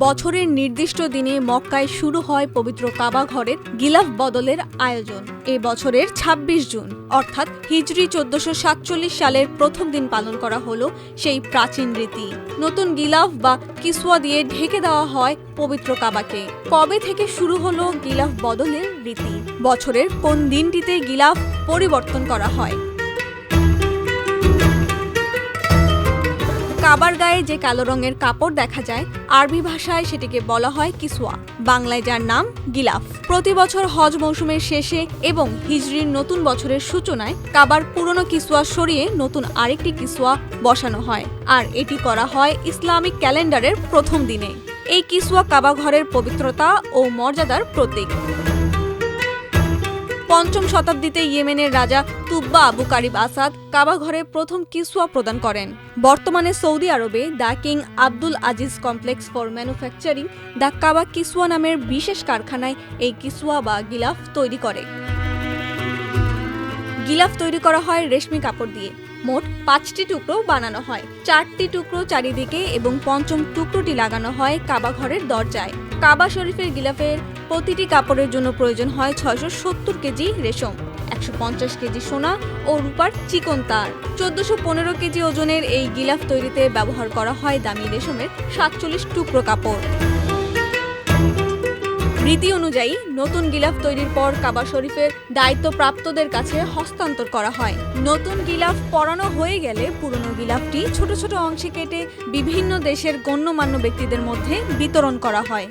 বছরের নির্দিষ্ট দিনে মক্কায় শুরু হয় পবিত্র কাবা ঘরের গিলাফ বদলের আয়োজন। এ বছরের ২৬ জুন, অর্থাৎ হিজড়ি চোদ্দশো সাতচল্লিশ সালের প্রথম দিন পালন করা হলো সেই প্রাচীন রীতি। নতুন গিলাফ বা কিসুয়া দিয়ে ঢেকে দেওয়া হয় পবিত্র কাবাকে। কবে থেকে শুরু হলো গিলাফ বদলের রীতি? বছরের কোন দিনটিতে গিলাফ পরিবর্তন করা হয়? কাবার গায়ে যে কালো রঙের কাপড় দেখা যায়, আরবি ভাষায় সেটিকে বলা হয় কিসুয়া বাংলায় যার নাম গিলাফ। প্রতি বছর হজ মৌসুমের শেষে এবং হিজরির নতুন বছরের সূচনায় কাবার পুরনো কিসুয়া সরিয়ে নতুন আরেকটি কিসুয়া বসানো হয়। আর এটি করা হয় ইসলামিক ক্যালেন্ডারের প্রথম দিনে। এই কিসুয়া কাবা ঘরের পবিত্রতা ও মর্যাদার প্রতীক। পঞ্চম শতাব্দীতে ইয়েমেনের রাজা তুব্বা আবু কারিব আসাদ কাবাঘরে প্রথম কিসুয়া প্রদান করেন। বর্তমানে সৌদি আরবে the King Abdul Aziz complex for manufacturing the Kaaba Kiswa নামের বিশেষ কারখানায় এই কিসুয়া বা গিলাফ তৈরি করে। গিলাফ তৈরি করা হয় রেশমি কাপড় দিয়ে। মোট পাঁচটি টুকরো বানানো হয়। চারটি টুকরো চারিদিকে এবং পঞ্চম টুকরোটি লাগানো হয় কাবা ঘরের দরজায়। কাবা শরীফের গিলাফের প্রতিটি কাপড়ের জন্য প্রয়োজন হয় ছয়শো সত্তর কেজি রেশম, একশো পঞ্চাশ কেজি সোনা ও রূপার চিকন তার। চোদ্দশো পনেরো কেজি ওজনের এই গিলাফ তৈরিতে ব্যবহার করা হয় দামি রেশমের সাতচল্লিশ টুকরো কাপড়। রীতি অনুযায়ী নতুন গিলাফ তৈরির পর কাবা শরীফের দায়িত্বপ্রাপ্তদের কাছে হস্তান্তর করা হয়। নতুন গিলাফ পরানো হয়ে গেলে পুরনো গিলাফটি ছোট ছোট অংশে কেটে বিভিন্ন দেশের গণ্যমান্য ব্যক্তিদের মধ্যে বিতরণ করা হয়।